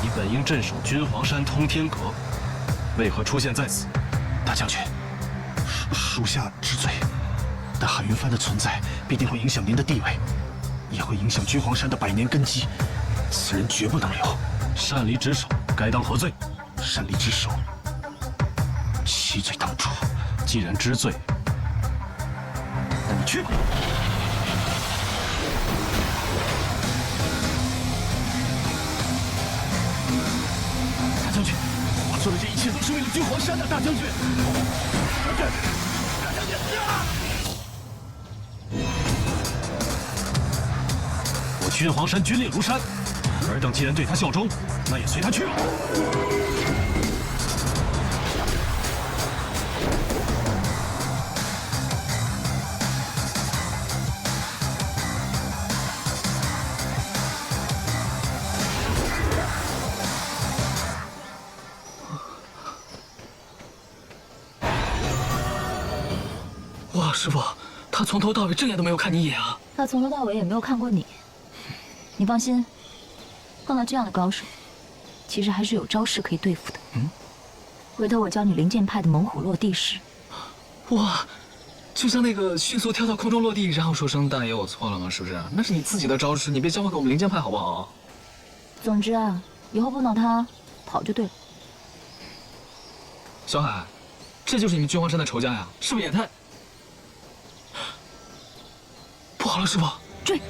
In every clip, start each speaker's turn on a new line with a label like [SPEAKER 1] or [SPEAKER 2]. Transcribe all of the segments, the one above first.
[SPEAKER 1] 你本应镇守君皇山通天阁，为何出现在此？
[SPEAKER 2] 大将军，属属下知罪。但海云帆的存在必定会影响您的地位，也会影响君皇山的百年根基。此人绝不能留。
[SPEAKER 1] 擅离职守，该当何罪？
[SPEAKER 2] 擅离职守，其罪当诛。
[SPEAKER 1] 既然知罪，那你去吧。
[SPEAKER 2] 切都是为了君皇山的，大将军。大将军，大将军啊！
[SPEAKER 1] 我君皇山军令如山，尔等既然对他效忠，那也随他去吧。
[SPEAKER 3] 师傅，他从头到尾正眼都没有看你一眼啊！
[SPEAKER 4] 他从头到尾也没有看过你。你放心，碰到这样的高手，其实还是有招式可以对付的。嗯，回头我教你灵剑派的猛虎落地式。
[SPEAKER 3] 哇，就像那个迅速跳到空中落地，然后说声“大爷，我错了”吗？是不是？那是你自己的招式，你别教会给我们灵剑派好不好？
[SPEAKER 4] 总之啊，以后碰到他，跑就对了。
[SPEAKER 3] 小海，这就是你们君皇山的仇家呀？是不是也太……不好了，师傅，
[SPEAKER 4] 追！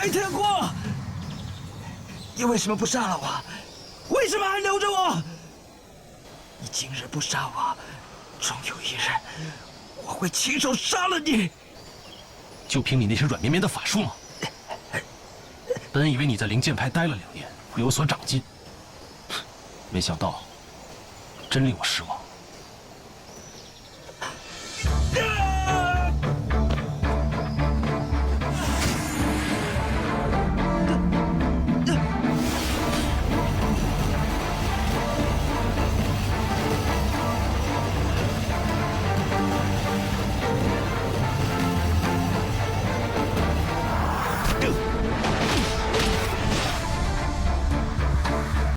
[SPEAKER 2] 白天过！你为什么不杀了我？为什么还留着我？你今日不杀我，终有一日我会亲手杀了你！
[SPEAKER 1] 就凭你那些软绵绵的法术吗？本以为你在灵剑派待了两年，会有所长进，没想到，真令我失望。